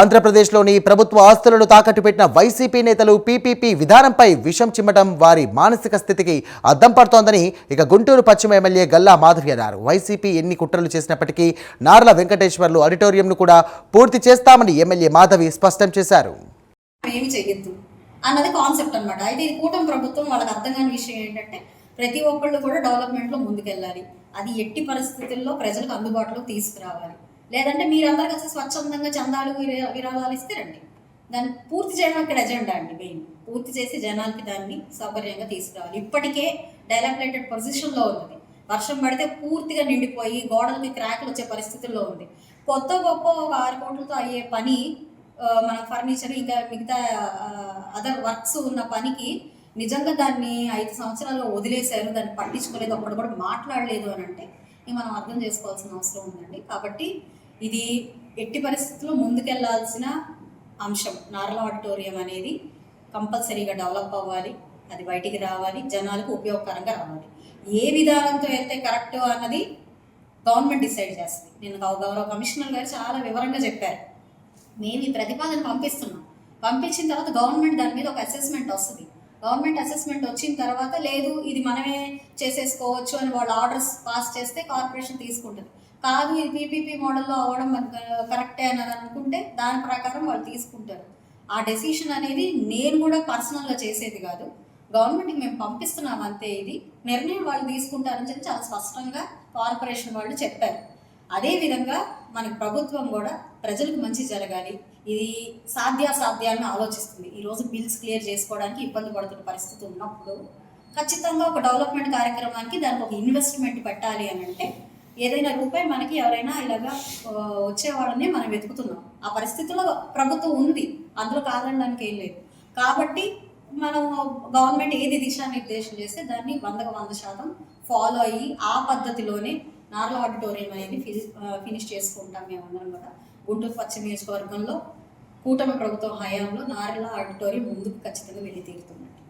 ఆంధ్రప్రదేశ్లోని ప్రభుత్వ ఆస్తులను తాకట్టు పెట్టిన వైసీపీ నేతలు పీపీపీ విధానంపై విషం చిమ్మటం వారి మానసిక స్థితికి అద్దం పడుతోందని ఇక గుంటూరు పశ్చిమ ఎమ్మెల్యే గల్లా మాధవి అన్నారు. వైసీపీ ఎన్ని కుట్రలు చేసినప్పటికీ నార్ల వెంకటేశ్వర్లు ఆడిటోరియంను కూడా పూర్తి చేస్తామని ఎమ్మెల్యే మాధవి స్పష్టం చేశారు. ఏమి చెయ్యొద్దు అన్నది కాన్సెప్ట్ అనమాట అయితే ఇది కూటమి ప్రభుత్వం వాళ్ళకి అర్థం కాని విషయం ఏంటంటే ప్రతి ఒక్కళ్ళు కూడా డెవలప్మెంట్లో ముందుకెళ్ళాలి. అది ఎట్టి పరిస్థితుల్లో ప్రజలకు అందుబాటులోకి తీసుకురావాలి. లేదంటే మీరందరూ కలిసి స్వచ్ఛందంగా చందాలు విరాళాలు ఇస్తే రండి. దాన్ని పూర్తి చేయడం ఇక్కడ ఎజెండా అండి మెయిన్. పూర్తి చేసి జనాలకి దాన్ని సౌకర్యంగా తీసుకురావాలి. ఇప్పటికే డైలాక్యులేటెడ్ పొజిషన్లో ఉన్నది. వర్షం పడితే పూర్తిగా నిండిపోయి గోడలకి క్రాక్లు వచ్చే పరిస్థితుల్లో ఉంది. కొత్త గొప్ప ఒక ఆరు కోట్లతో అయ్యే పని మన ఫర్నిచర్ ఇంకా మిగతా అదర్ వర్క్స్ ఉన్న పనికి నిజంగా దాన్ని ఐదు సంవత్సరాల్లో వదిలేశారు. దాన్ని పట్టించుకోలేదు. ఒకటి కూడా మాట్లాడలేదు అని అంటే ఇది మనం అర్థం చేసుకోవాల్సిన అవసరం ఉందండి. కాబట్టి ఇది ఎట్టి పరిస్థితుల్లో ముందుకెళ్ళాల్సిన అంశం. నార్ల ఆడిటోరియం అనేది కంపల్సరీగా డెవలప్ అవ్వాలి అది బయటికి రావాలి జనాలకు ఉపయోగకరంగా రావాలి. ఏ విధానంతో వెళ్తే కరెక్ట్ అన్నది గవర్నమెంట్ డిసైడ్ చేస్తుంది. నేను గౌ- గౌరవ కమిషనర్ గారు చాలా వివరంగా చెప్పారు. మేము ఈ ప్రతిపాదన పంపిస్తున్నాం. పంపించిన తర్వాత గవర్నమెంట్ దాని మీద ఒక అసెస్మెంట్ వస్తుంది. గవర్నమెంట్ అసెస్మెంట్ వచ్చిన తర్వాత లేదు ఇది మనమే చేసేసుకోవచ్చు అని వాళ్ళు ఆర్డర్స్ పాస్ చేస్తే కార్పొరేషన్ తీసుకుంటుంది. కాదు ఇది పీపీపీ మోడల్లో అవ్వడం కరెక్టే అని అనుకుంటే దాని ప్రకారం వాళ్ళు తీసుకుంటారు. ఆ డెసిషన్ అనేది నేను కూడా పర్సనల్గా చేసేది కాదు. గవర్నమెంట్కి మేము పంపిస్తున్నాం అంతే ఇది. నిర్ణయం వాళ్ళు తీసుకుంటారని చెప్పి చాలా స్పష్టంగా కార్పొరేషన్ వాళ్ళు చెప్పారు. అదేవిధంగా మన ప్రభుత్వం కూడా ప్రజలకు మంచి జరగాలి. ఇది సాధ్యాసాధ్యాలను ఆలోచిస్తుంది. ఈరోజు బిల్స్ క్లియర్ చేసుకోవడానికి ఇబ్బంది పడుతున్న పరిస్థితి ఉన్నప్పుడు ఖచ్చితంగా ఒక డెవలప్మెంట్ కార్యక్రమానికి దానికి ఒక ఇన్వెస్ట్మెంట్ పెట్టాలి అని అంటే ఏదైనా రూపాయి మనకి ఎవరైనా ఇలాగా వచ్చేవాళ్ళని మనం వెతుకుతున్నాం. ఆ పరిస్థితిలో ప్రభుత్వం ఉంది. అందులో కాదనడానికి ఏం లేదు. కాబట్టి మనం గవర్నమెంట్ ఏది దిశానిర్దేశం చేస్తే దాన్ని వందకు వంద శాతం ఫాలో అయ్యి ఆ పద్ధతిలోనే నార్ల ఆడిటోరియం అనేది ఫినిష్ చేసుకుంటాం మేమందరం కూడా. గుంటూరు పశ్చిమ నియోజకవర్గంలో కూటమి ప్రభుత్వం హయాంలో నార్ల ఆడిటోరియం ముందుకు ఖచ్చితంగా వెళ్ళి తీరుతున్నట్టు